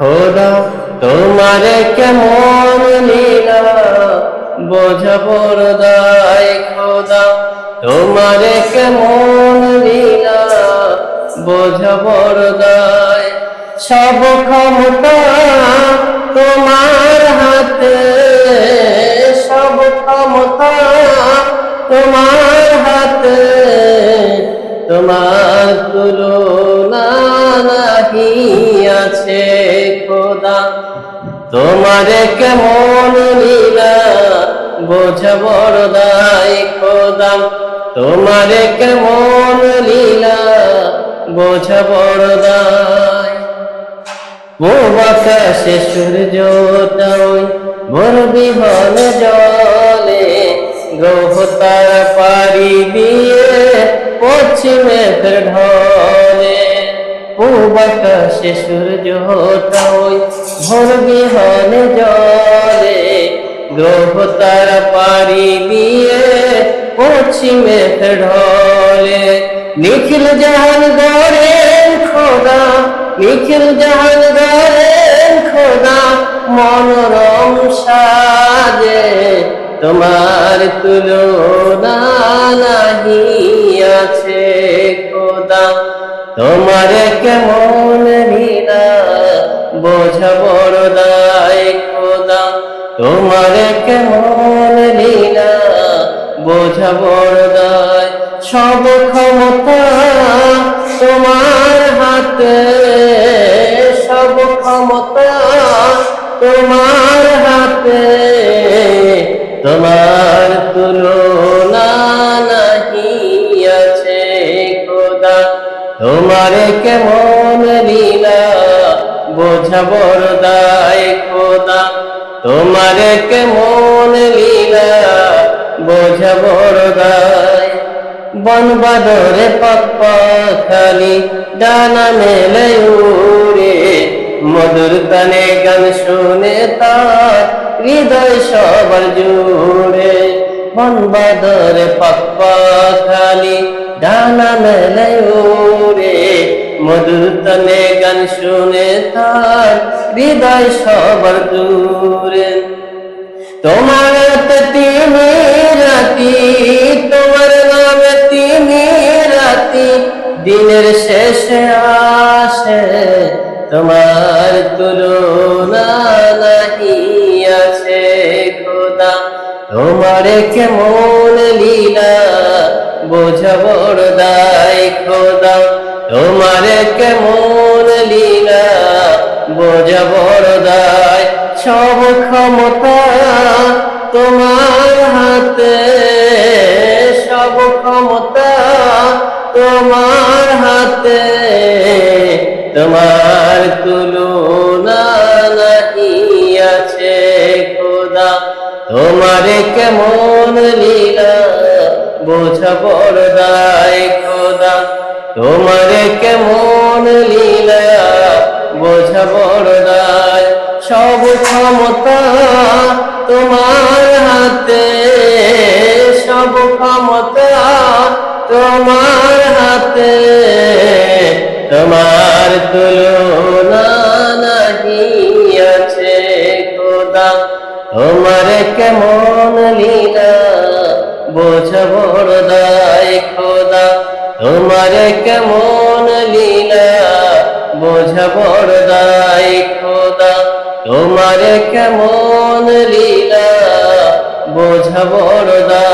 খোদা, তোমার কেমন লীলা? বোঝাবর দায় খোদা, তোমার কেমন লীলা? বোঝাবর দায় সব ক্ষমতা তোমার হাতে, সব ক্ষমতা তোমার তোমার কেমন লীলা বোঝা বড় দায় খোদা তোমার কেমন লীলা বোঝা বড় দায়। বাতাসে সূর্যটা ওই ভোর বিহন জলে গ্রহ পারি দিয়ে পশ্চিমে ঢলে ও বাতাসে সূর্যটা ওই ভোর বিহন জলে গ্রহ তারা পারি দিয়ে পশ্চিমে ঢলে। নিখিল জাহান গড়েন খোদা, নিখিল জাহান গড়েন খোদা, মনোরম সাজে তোমার তুলনা নাহি আছে খোদা। তোমার কেমন লীলা বোঝা বড় দায় খোদা। তোমার কেমন লীলা বোঝা বড় দায়। সব ক্ষমতা তোমার হাতে, সব ক্ষমতা তোমার কেমন লীলা বোঝা বড় দায় খোদা। তোমার কেমন লীলা বোঝা বড় দায় বন বাদরে পাপ্প খালি ডানা মেলে উড়ে। মধুর তানে গান শুনে তার হৃদয় সবার জুড়ে। বন বাদরে পাপ্প খালি ডানা মেলে উড়ে তানে গান শুনে তার হৃদয় সবার দূরে। তোমার তিনি রাতি, তোমার নামে তিনি রাতি, দিনের শেষে আসে, তোমার তুলনা নাহি আছে খোদা। তোমার কেমন লীলা, বোঝা বড় দায় খোদা। তোমার কেমন লীলা বোঝা বড় দায়। সব ক্ষমতা তোমার হাতে, সব ক্ষমতা তোমার হাতে। তোমার তুলনা নাহি আছে খোদা। তোমার কেমন লীলা বোঝা বড় দায়। খোদা তোমার কেমন লীলা বোঝা বড় সব ক্ষমতা তোমার হাতে, সব ক্ষমতা তোমার হাতে। তোমার তুলনা নাহি আছে খোদা। তোমার কেমন লীলা বোঝা বড় দায় খোদা। তোমার কেমন লীলা বোঝ বড় দায় খোদা। তোমার কেমন লীলা বোঝ বড় দায়